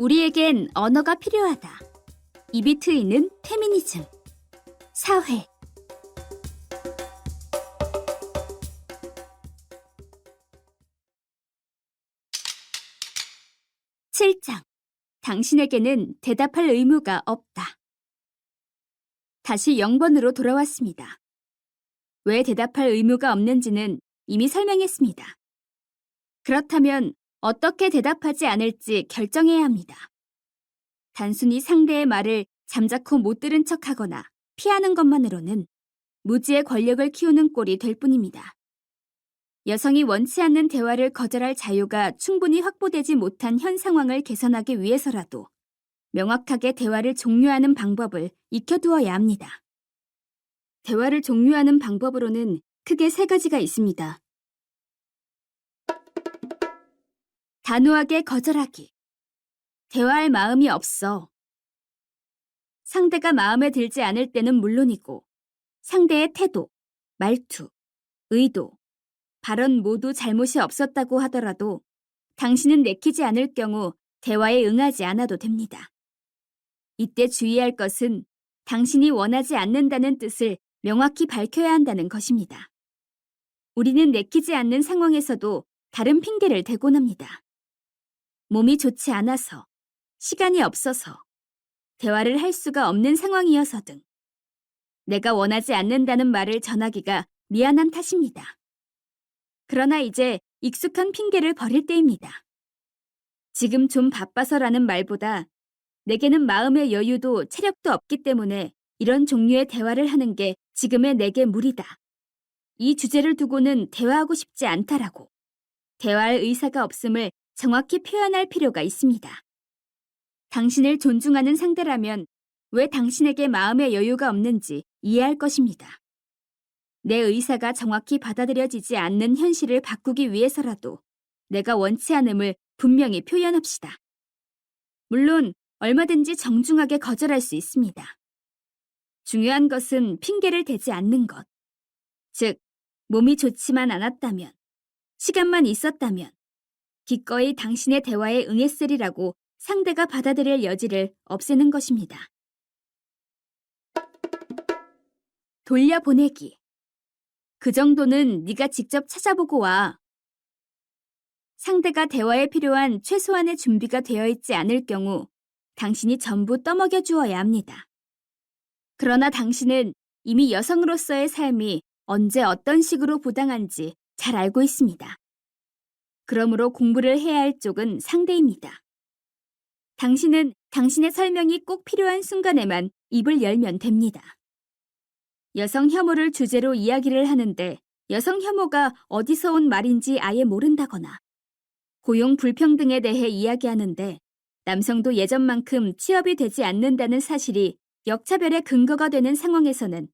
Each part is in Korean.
우리에겐 언어가 필요하다. 입이 트이는 페미니즘. 사회. 칠장 당신에게는 대답할 의무가 없다. 다시 0번으로 돌아왔습니다. 왜 대답할 의무가 없는지는 이미 설명했습니다. 그렇다면 어떻게 대답하지 않을지 결정해야 합니다. 단순히 상대의 말을 잠자코 못 들은 척 하거나 피하는 것만으로는 무지의 권력을 키우는 꼴이 될 뿐입니다. 여성이 원치 않는 대화를 거절할 자유가 충분히 확보되지 못한 현 상황을 개선하기 위해서라도 명확하게 대화를 종료하는 방법을 익혀두어야 합니다. 대화를 종료하는 방법으로는 크게 세 가지가 있습니다. 단호하게 거절하기. 대화할 마음이 없어. 상대가 마음에 들지 않을 때는 물론이고, 상대의 태도, 말투, 의도, 발언 모두 잘못이 없었다고 하더라도 당신은 내키지 않을 경우 대화에 응하지 않아도 됩니다. 이때 주의할 것은 당신이 원하지 않는다는 뜻을 명확히 밝혀야 한다는 것입니다. 우리는 내키지 않는 상황에서도 다른 핑계를 대곤 합니다. 몸이 좋지 않아서, 시간이 없어서, 대화를 할 수가 없는 상황이어서 등 내가 원하지 않는다는 말을 전하기가 미안한 탓입니다. 그러나 이제 익숙한 핑계를 버릴 때입니다. 지금 좀 바빠서라는 말보다 내게는 마음의 여유도 체력도 없기 때문에 이런 종류의 대화를 하는 게 지금의 내게 무리다. 이 주제를 두고는 대화하고 싶지 않다라고. 대화할 의사가 없음을 정확히 표현할 필요가 있습니다. 당신을 존중하는 상대라면 왜 당신에게 마음의 여유가 없는지 이해할 것입니다. 내 의사가 정확히 받아들여지지 않는 현실을 바꾸기 위해서라도 내가 원치 않음을 분명히 표현합시다. 물론 얼마든지 정중하게 거절할 수 있습니다. 중요한 것은 핑계를 대지 않는 것. 즉, 몸이 좋지만 않았다면, 시간만 있었다면, 기꺼이 당신의 대화에 응했으리라고 상대가 받아들일 여지를 없애는 것입니다. 돌려보내기. 그 정도는 네가 직접 찾아보고 와. 상대가 대화에 필요한 최소한의 준비가 되어 있지 않을 경우 당신이 전부 떠먹여 주어야 합니다. 그러나 당신은 이미 여성으로서의 삶이 언제 어떤 식으로 부당한지 잘 알고 있습니다. 그러므로 공부를 해야 할 쪽은 상대입니다. 당신은 당신의 설명이 꼭 필요한 순간에만 입을 열면 됩니다. 여성 혐오를 주제로 이야기를 하는데 여성 혐오가 어디서 온 말인지 아예 모른다거나 고용 불평등에 대해 이야기하는데 남성도 예전만큼 취업이 되지 않는다는 사실이 역차별의 근거가 되는 상황에서는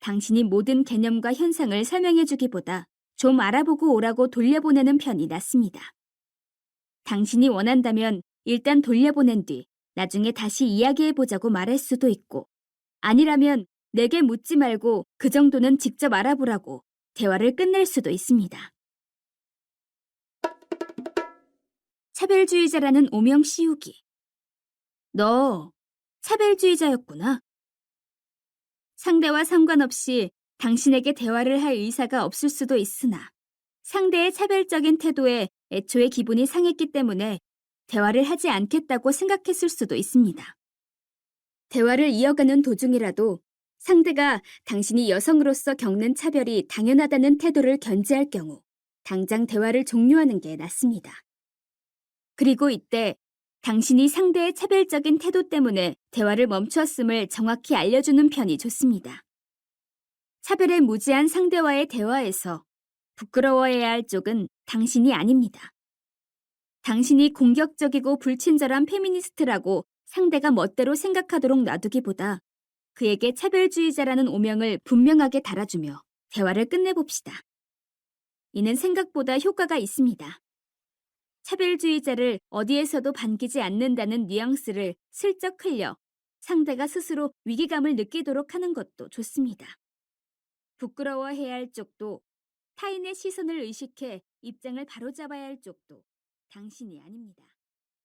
당신이 모든 개념과 현상을 설명해 주기보다 좀 알아보고 오라고 돌려보내는 편이 낫습니다. 당신이 원한다면 일단 돌려보낸 뒤 나중에 다시 이야기해 보자고 말할 수도 있고 아니라면 내게 묻지 말고 그 정도는 직접 알아보라고 대화를 끝낼 수도 있습니다. 차별주의자라는 오명 씌우기. 너 차별주의자였구나. 상대와 상관없이 당신에게 대화를 할 의사가 없을 수도 있으나 상대의 차별적인 태도에 애초에 기분이 상했기 때문에 대화를 하지 않겠다고 생각했을 수도 있습니다. 대화를 이어가는 도중이라도 상대가 당신이 여성으로서 겪는 차별이 당연하다는 태도를 견지할 경우 당장 대화를 종료하는 게 낫습니다. 그리고 이때 당신이 상대의 차별적인 태도 때문에 대화를 멈추었음을 정확히 알려주는 편이 좋습니다. 차별에 무지한 상대와의 대화에서 부끄러워해야 할 쪽은 당신이 아닙니다. 당신이 공격적이고 불친절한 페미니스트라고 상대가 멋대로 생각하도록 놔두기보다 그에게 차별주의자라는 오명을 분명하게 달아주며 대화를 끝내봅시다. 이는 생각보다 효과가 있습니다. 차별주의자를 어디에서도 반기지 않는다는 뉘앙스를 슬쩍 흘려 상대가 스스로 위기감을 느끼도록 하는 것도 좋습니다. 부끄러워해야 할 쪽도 타인의 시선을 의식해 입장을 바로잡아야 할 쪽도 당신이 아닙니다.